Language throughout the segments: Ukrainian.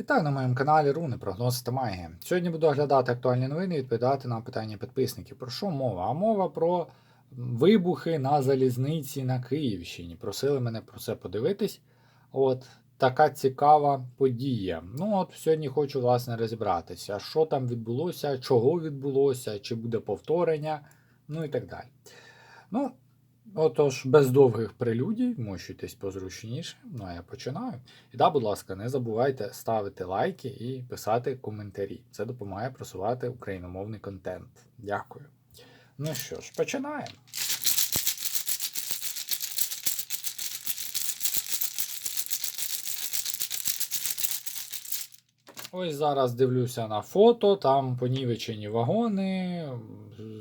Вітаю на моєму каналі Руни, прогноз та магія. Сьогодні буду оглядати актуальні новини і відповідати на питання підписників. Про що мова? А мова про вибухи на залізниці на Київщині. Просили мене про це подивитись. От така цікава подія. Ну от сьогодні хочу власне розібратися, що там відбулося, чого відбулося, чи буде повторення, ну і так далі. Ну, Отож, без довгих прелюдій, мощуйтесь позручніше. Ну а я починаю. І да, будь ласка, не забувайте ставити лайки і писати коментарі. Це допомагає просувати україномовний контент. Дякую. Ну що ж, починаємо. Ось зараз дивлюся на фото, там понівечені вагони,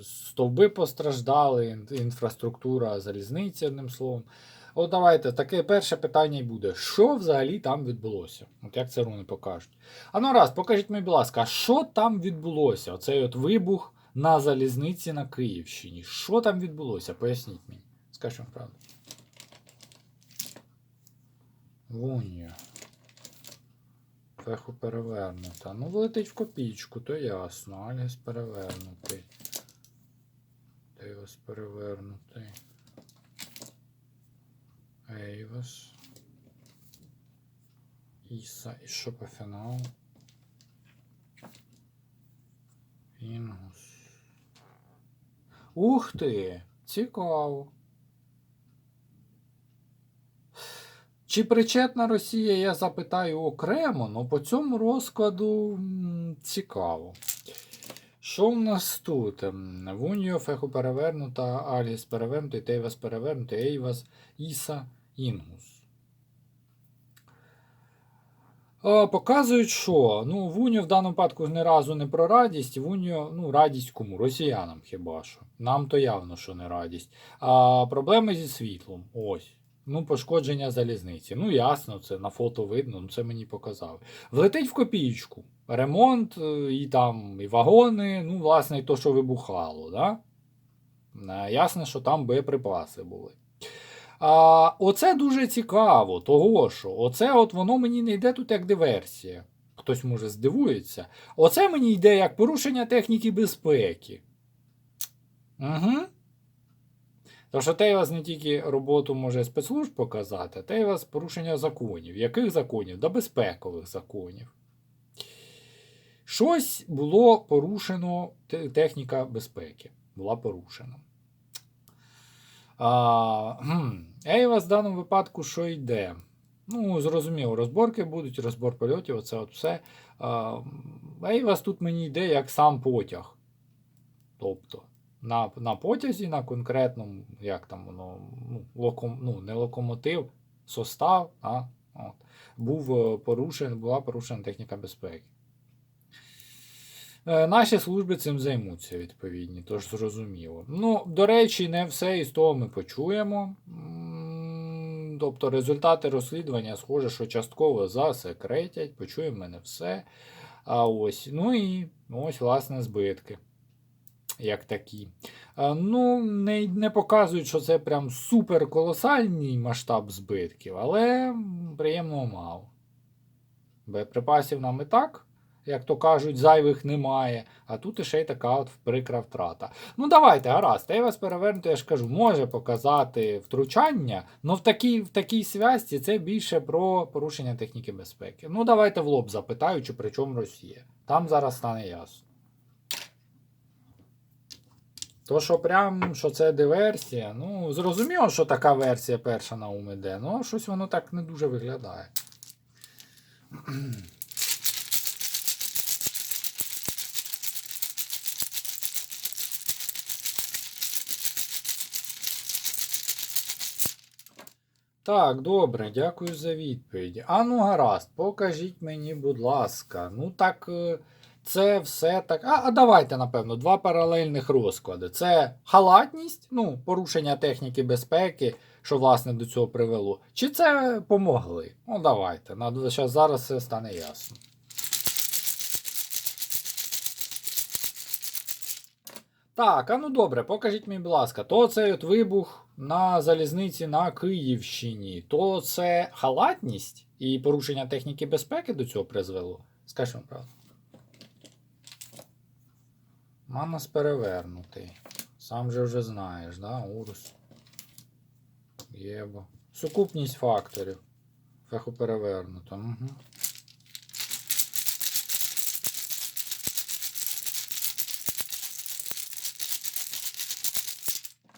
стовби постраждали, інфраструктура залізниці, одним словом. От давайте, таке перше питання й буде: що взагалі там відбулося? От як це руни покажуть. А ну раз, покажіть мені, будь ласка, що там відбулося? Оцей от вибух на залізниці на Київщині. Що там відбулося? Поясніть мені. Скажіть вам правду. Вунья. Феху перевернута. Ну, влетить в копійку, то ясно. Аліс перевернутий. Дейвас перевернутий. Ейвас. Іса. І що по фіналу? Інгус. Ух ти! Цікаво. Чи причетна Росія, я запитаю окремо, але по цьому розкладу цікаво. Що в нас тут? Ем, Вуньо, Феху перевернута, Аліс перевернутий, Тейвас перевернутий, Ейвас, Іса, Інгус. Показують, що ну, Вуньо в даному випадку ні разу не про радість. Вуньо, ну, радість кому? Росіянам хіба що. Нам то явно, що не радість. А проблеми зі світлом. Ось. Ну, пошкодження залізниці. Ну, ясно, це на фото видно, ну це мені показали. Влетить в копійку. Ремонт, е, і там, і вагони, ну, власне, і то, що вибухало. Да? Е, Ясно, що там боєприпаси були. А, Оце дуже цікаво, того що оце от воно мені не йде тут як диверсія. Хтось може здивується. Оце мені йде як порушення техніки безпеки. Угу. Тому що Тейвас не тільки роботу може спецслужб показати, а Тейвас порушення законів. Яких законів? Да безпекових законів. Щось було порушено, техніка безпеки була порушена. Ейвас в даному випадку що йде? Ну, зрозуміло, розборки будуть, розбор польотів, оце от все. Ейвас тут мені йде як сам потяг. Тобто, на, на потязі, на конкретному, як там воно, ну, локом, ну, не локомотив, состав, а, от, був е, порушен, була порушена техніка безпеки. Е, Наші служби цим займуться, відповідні, тож зрозуміло. Ну, до речі, не все із того ми почуємо. Тобто результати розслідування, схоже, що частково засекретять, почуємо не все. А ось, ну і ось, власне, збитки. Як такі. Ну, не, не показують, що це прям супер колосальний масштаб збитків, але м, приємного мало. Боєприпасів нам і так, як то кажуть, зайвих немає. А тут іще й така от прикра втрата. Ну, давайте, гаразд, я вас перевернути, я ж кажу, може показати втручання, але в такій, в такій связці це більше про порушення техніки безпеки. Ну, давайте в лоб запитаю, чи при чому Росія. Там зараз стане ясно. То, що прям, що це диверсія, ну, зрозуміло, що така версія перша на ум іде, ну, щось воно так не дуже виглядає. Так, добре, дякую за відповідь. А ну гаразд, покажіть мені, будь ласка. Ну так, е, це все так. А, а давайте, напевно, два паралельних розклади. Це халатність, ну, порушення техніки безпеки, що власне до цього привело. Чи це помогли? Ну, давайте. На- щас- Зараз все стане ясно. Так, а ну добре, покажіть мені, будь ласка, то цей от вибух на залізниці на Київщині, то це халатність і порушення техніки безпеки до цього призвело? Скажи вам правду. Манас перевернутий. Сам же вже знаєш, да, Урус. Єбо. Сукупність факторів. Феху перевернуто. Угу.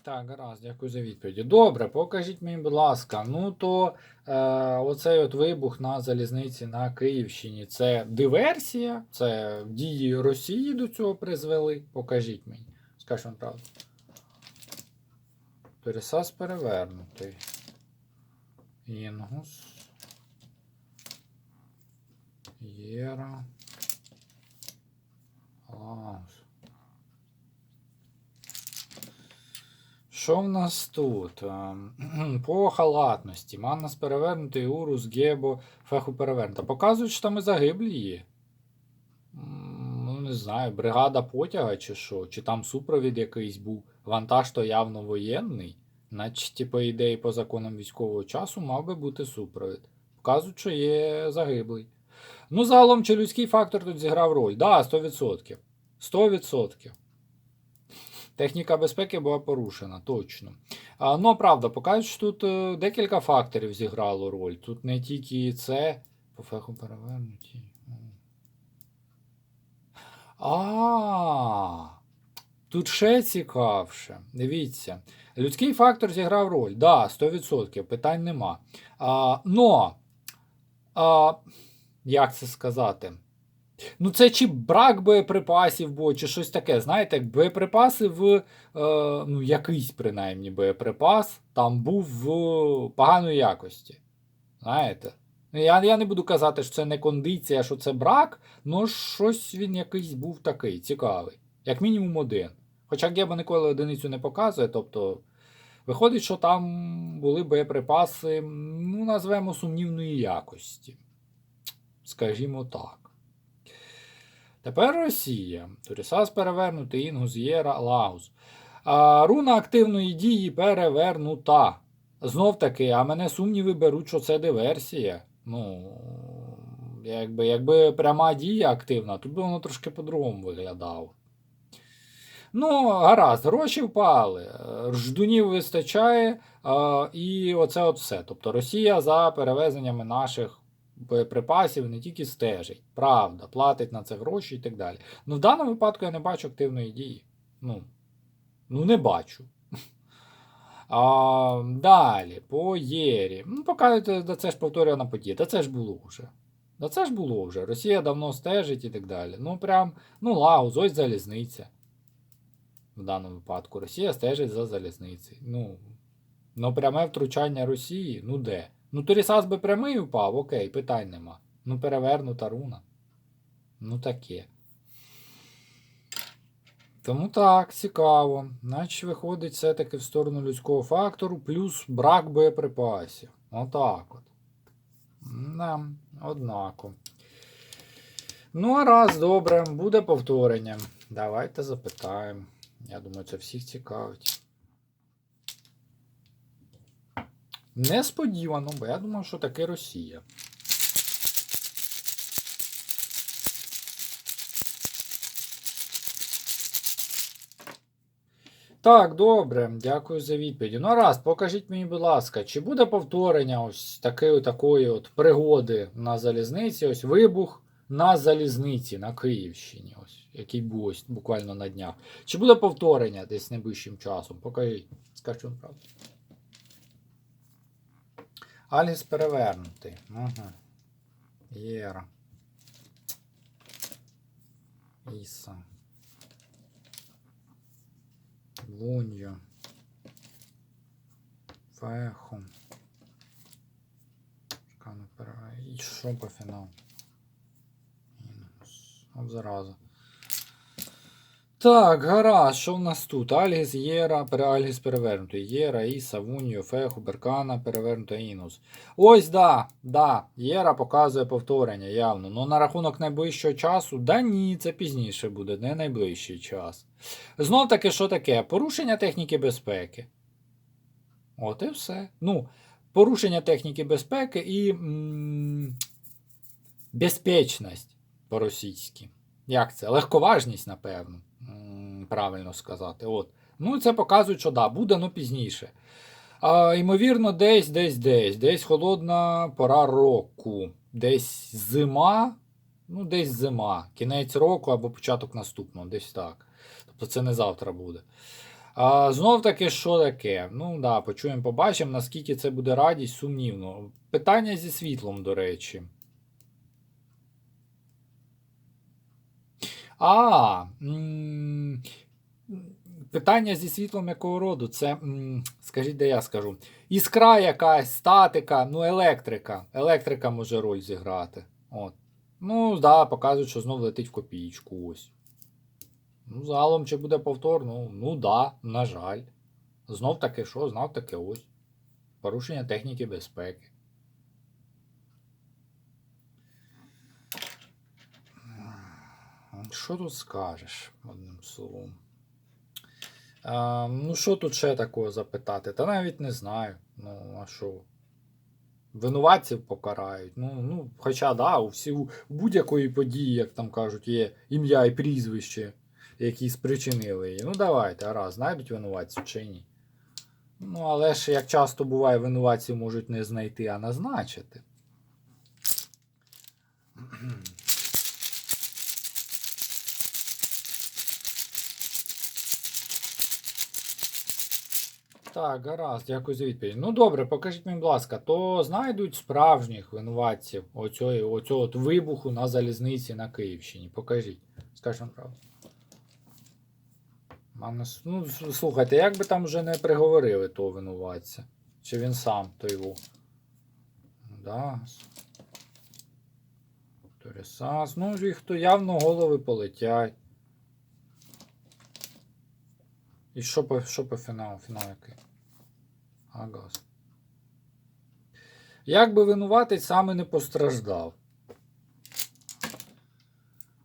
Так, гаразд, дякую за відповіді. Добре, покажіть мені, будь ласка. Ну то е, оцей от вибух на залізниці на Київщині це диверсія, це дії Росії до цього призвели. Покажіть мені. Скажіть вам правду. Пересас перевернутий. Інгус. Єра. Лаус. Що в нас тут? Ем, По халатності. Маннас перевернутий, Урус, Гебо, Феху перевернута. Показують, що там і загиблі є. Ну, не знаю, бригада потяга чи що, чи там супровід якийсь був. Вантаж то явно воєнний. Наче, по ідеї, по законам військового часу мав би бути супровід. Показують, що є загиблий. Ну, загалом, чи людський фактор тут зіграв роль? Да, 100%. 100%. Техніка безпеки була порушена, точно. А, ну, правда, покажуть, що тут е, декілька факторів зіграло роль. Тут не тільки це. По феху перевернуті. А. Тут ще цікавше. Дивіться. Людський фактор зіграв роль. Да, 100%, питань нема. А, но. А, як це сказати? Ну, це чи брак боєприпасів був, чи щось таке. Знаєте, боєприпаси в е, ну, якийсь принаймні боєприпас там був в поганої якості. Знаєте? Ну, Я, я не буду казати, що це не кондиція, що це брак, але щось він якийсь був такий цікавий. Як мінімум один. Хоча Геба ніколи одиницю не показує, тобто. Виходить, що там були боєприпаси, ну, назвемо сумнівної якості. Скажімо так. Тепер Росія. Турісас перевернутий, Інгус, Єра, Лагус. А, руна активної дії перевернута. Знов таки, а мене сумніви беруть, що це диверсія. Ну, якби, якби пряма дія активна, тут би воно трошки по-другому виглядало. Ну, гаразд, гроші впали, ждунів вистачає, а, і оце от все. Тобто Росія за перевезеннями наших боєприпасів не тільки стежить, правда, платить на це гроші і так далі. Ну, в даному випадку я не бачу активної дії. Ну, ну не бачу. А, Далі, по Єрі. Ну, покажете, да це ж повторювана подія. Та це ж було вже. Да це ж було вже. Росія давно стежить і так далі. Ну, прям, ну, Лагус, ось залізниця. В даному випадку Росія стежить за залізницею. Ну, ну пряме втручання Росії, ну де? Ну, Торісас би прямий упав, окей, питань нема. Ну, перевернута руна. Ну таке. Тому так, цікаво. Значить, виходить все-таки в сторону людського фактору, плюс брак боєприпасів. Отак от. Да, однако. Ну, а раз, добре, буде повторення. Давайте запитаємо. Я думаю, це всіх цікавить. Несподівано, бо я думав, що таке Росія. Так, добре, дякую за відповідь. Ну, раз, покажіть мені, будь ласка, чи буде повторення ось такої такої от пригоди на залізниці, ось вибух на залізниці на Київщині, ось, який був ось буквально на днях. Чи буде повторення десь найближчим часом? Покажіть, скажіть вам правду. Альгіс перевернутий. Угу. Єра. Іса. Луньо. Перевернутий. І що по фіналу? Мінус. От зараза. Так, гаразд, що в нас тут? Альгіс, Єра, Альгіс перевернутий. Єра, Іса, Вуньо, Феху, Беркана, перевернута Інус. Ось да, да, Єра показує повторення, явно. Ну на рахунок найближчого часу, да ні, це пізніше буде, не найближчий час. Знов таки, що таке? Порушення техніки безпеки. От і все. Ну, порушення техніки безпеки і м- безпечність по-російськи. Як це? Легковажність, напевно. Правильно сказати. От. Ну, це показує, що да, буде, ну пізніше. А, ймовірно, десь, десь, десь, десь холодна пора року. Десь зима, ну, десь зима, кінець року або початок наступного, десь так. Тобто це не завтра буде. А, знов таки, що таке? Ну, да, почуємо, побачимо, наскільки це буде радість, сумнівно. Питання зі світлом, до речі. А, питання зі світлом якого роду? Це, скажіть, де я скажу. Іскра якась, статика, ну, електрика. Електрика може роль зіграти. От. Ну, да, показують, що знов летить в копійку. Ось. Ну, загалом, чи буде повтор? Ну, ну да, на жаль. Знов таки що, знов таки ось. Порушення техніки безпеки. Що тут скажеш, одним словом? А, ну, що тут ще такого запитати? Та навіть не знаю. Ну, а що? Винуватців покарають. Ну, ну, хоча, да, у всі у будь-якої події, як там кажуть, є ім'я і прізвище, які спричинили її. Ну, давайте, раз, знайдуть винуватців чи ні. Ну, але ж, як часто буває, винуватці можуть не знайти, а назначити. Так, гаразд, дякую за відповідь. Ну добре, покажіть мені, будь ласка, то знайдуть справжніх винуватців оцього, оцього от вибуху на залізниці на Київщині. Покажіть. Скажіть вам правду. Ну, слухайте, як би там вже не приговорили того винуватця? Чи він сам то його? Да. Торісас. Ну, їх то явно голови полетять. І що по, що по фіналу? Фінал який? Агас. Як би винуватець саме не постраждав.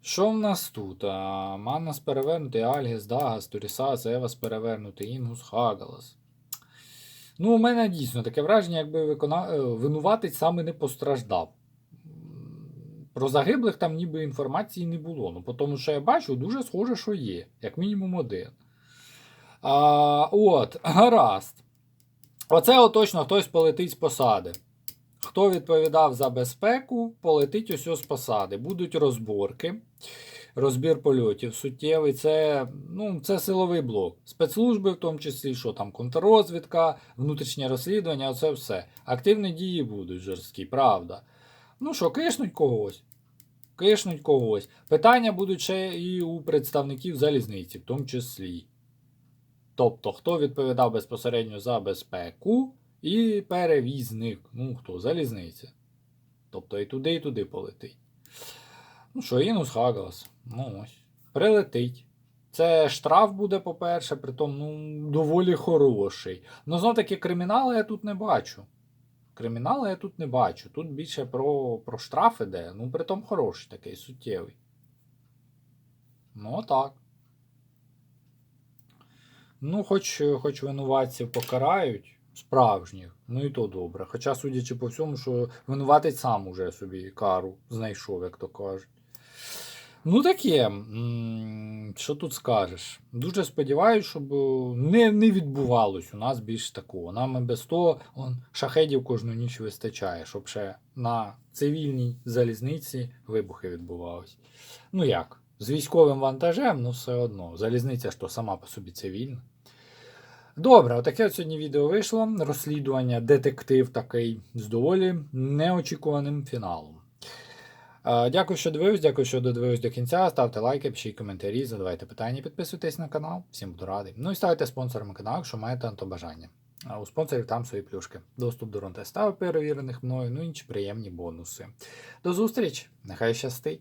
Що в нас тут? А, Маннас перевернутий, Альгіс, Дагас, Турісас, Евас перевернутий, Інгус, Хагалас. Ну, у мене дійсно таке враження, якби викона... е, винуватець саме не постраждав. Про загиблих там ніби інформації не було. Ну, по тому, що я бачу, дуже схоже, що є. Як мінімум один. А, от, гаразд. Оце точно хтось полетить з посади. Хто відповідав за безпеку, полетить ось з посади. Будуть розборки, розбір польотів суттєвий. Це, ну, це силовий блок. Спецслужби, в тому числі, що там контррозвідка, внутрішнє розслідування, оце все. Активні дії будуть жорсткі, правда. Ну що, кишнуть когось. Кишнуть когось. Питання будуть ще і у представників залізниці, в тому числі. Тобто, хто відповідав безпосередньо за безпеку і перевізник. Ну, хто? Залізниця. Тобто і туди, і туди полетить. Ну що, Інус Хагалас. Ну ось. Прилетить. Це штраф буде, по-перше, притом, ну, доволі хороший. Ну, знов таки, кримінали я тут не бачу. Кримінали я тут не бачу. Тут більше про, про штраф іде. Ну, притом хороший такий, суттєвий. Ну, так. Ну, хоч, хоч винуватців покарають, справжніх, ну і то добре. Хоча, судячи по всьому, що винуватець сам уже собі кару знайшов, як то кажуть. Ну, таке, що тут скажеш? Дуже сподіваюся, щоб е, не, не відбувалось у нас більш такого. Нам без того он, шахедів кожну ніч вистачає, щоб ще на цивільній залізниці вибухи відбувались. Ну як? З військовим вантажем, ну все одно. Залізниця ж то сама по собі цивільна. Добре, отаке от сьогодні відео вийшло. Розслідування, детектив такий з доволі неочікуваним фіналом. Е, Дякую, що дивились, дякую, що додивились до кінця. Ставте лайки, пишіть коментарі, задавайте питання, підписуйтесь на канал. Всім буду радий. Ну і ставайте спонсорами каналу, якщо маєте на то бажання. У спонсорів там свої плюшки. Доступ до ронтестав перевірених мною, ну і інші приємні бонуси. До зустрічі! Нехай щастить!